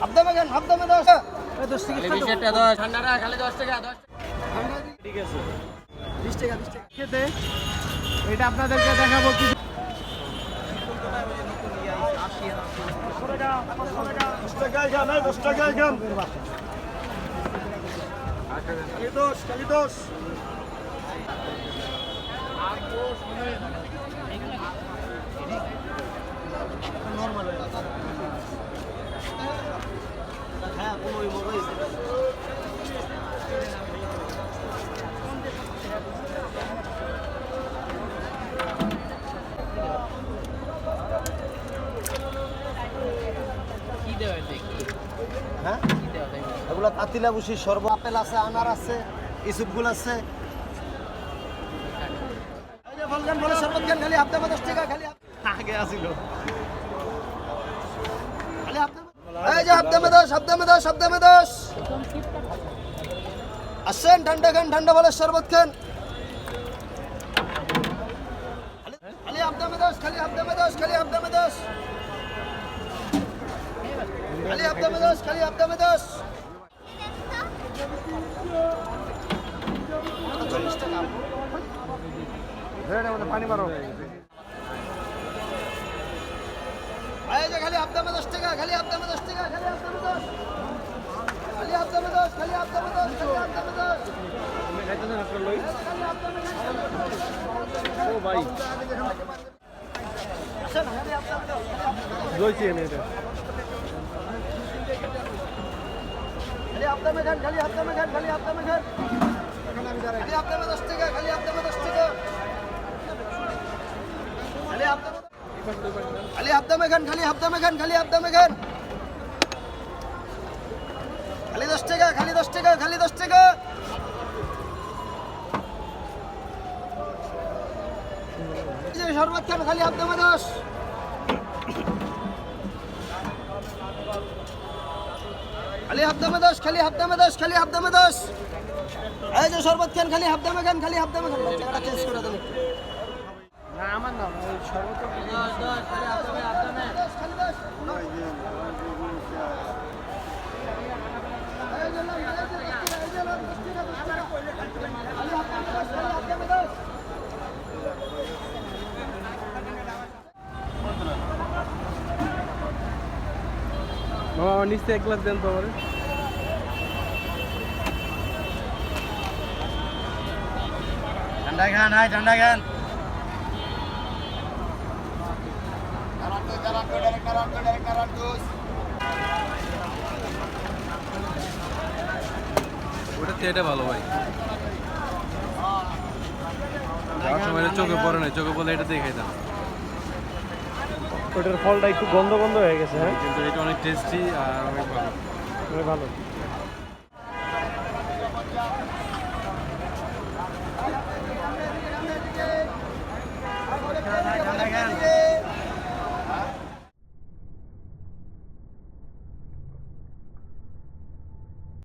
হাবদামে খান হাবদামে দশ। এই দশ বিশ টাকা দশ। ঠান্ডাটা খালি দশ টাকা দশ ঠিক আছে। বিশ টাকা বিশ টাকা। খেতে এটা আপনাদেরকে দেখাবো কি দশ টাকায় খান এই দশ টাকায় খান খালি দশ খালি দশ হ্যাঁ পনেরোই মরোই কি দেওয়া দেখি হ্যাঁ? এগুলো পাতিলা বসি সর্ব আপেল আছে, আনার আছে ইসুপগুল আছে। এই যে বলগান বলে শরবত খান খালি হাফতে দশ টাকা খালি আগে আসিল। খালি এই যে হাফতে মে দশ হাফতে মে দশ হাফতে মে দশ আসেন, ঠান্ডা খান, ঠান্ডা বলে শরবত খান খালি- খালি হাফতে খালি হাফতে মে দশ খালি হাফতে মে দশ খালি হাফতে মে দশ খালি হাফতে মে দশ চল্লিশ টাকা পানি মারো এই যে খালি হাফদামে দশ টাকা খালি হাফদামে দশ টাকা খালি হাফদামে দশ খালি হাফদামে দশ খালি হাফদামে দশ খালি হাফদামে দশ খালি হাফদামে দশ ও ভাই আসেন, হাফদামে দশ, খালি আমি এটা খালি হাফদামে খান খালি। খালি হাফদামে দশ টাকা খালি হাফদামে দশ টাকা। খালি হাফদামে খালি হাফদামে খান খালি হাফদামে খান খালি হাফদামে খান খালি দশ টাকা খালি দশ টাকা খালি দশ টাকা। শরবত খালি হাফদামে দশ খালি হাফদামে দশ খালি হাফদামে দশ। এই যে শরবত খান খালি হাফদামে খান খালি হাফদামে খান। চেঞ্জ করে দেন। না আমার না ওই সর্বত দশ দশ খালি হাফদামে হাফদামে দশ, খালি দশ। এই যে লাম, এই যে দশ টাকা, এই যে লাম, দশ টাকা, দশ টাকা। খালি হাফদামে দশ, খালি হাফদামে দশ। বাবা আমার নিচে এক গ্লাস দেন তো আমার। ঠান্ডা খান হাই ঠান্ডা খান। ওটা এটা ভালো ভাই। চোখে পড়ে না চোখে পড়লে এটা দিয়ে খাইতাম ওটার ফলটা একটু গন্ধ গন্ধ হয়ে গেছে হ্যাঁ? কিন্তু এটা অনেক টেস্টি আর অনেক ভালো। অনেক ভালো।